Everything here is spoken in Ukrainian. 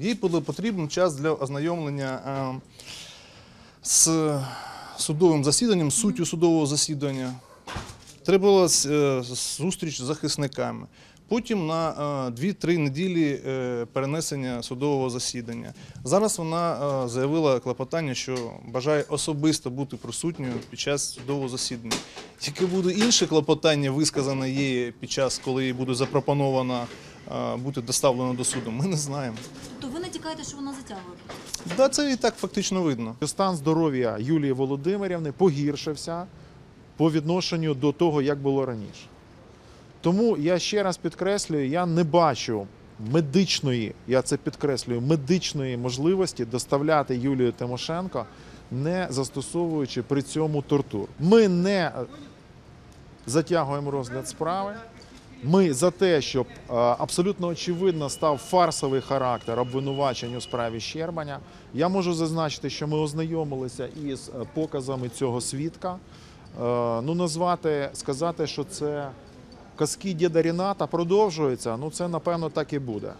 Їй було потрібен час для ознайомлення е, з судовим засіданням, суттю судового засідання. Треба була е, зустріч з захисниками. Потім на е, 2-3 неділі е, перенесення судового засідання. Зараз вона е, заявила клопотання, що бажає особисто бути присутньою під час судового засідання. Тільки буде інше клопотання, висказане їй під час, коли їй буде запропоновано е, бути доставлено до суду. Ми не знаємо. То ви натякаєте, що вона затягує? Да, це і так фактично видно. Стан здоров'я Юлії Володимирівни погіршився по відношенню до того, як було раніше. Тому я ще раз підкреслюю, я не бачу медичної, я це підкреслюю, медичної можливості доставляти Юлію Тимошенко, не застосовуючи при цьому тортур. Ми не е, затягуємо розгляд справи. Ми за те, щоб е, абсолютно очевидно став фарсовий характер обвинувачень у справі Щербаня. Я можу зазначити, що ми ознайомилися із е, показами цього свідка. Ну, назвати, сказати, що це казки діда Ріната продовжуються, ну це напевно так і буде.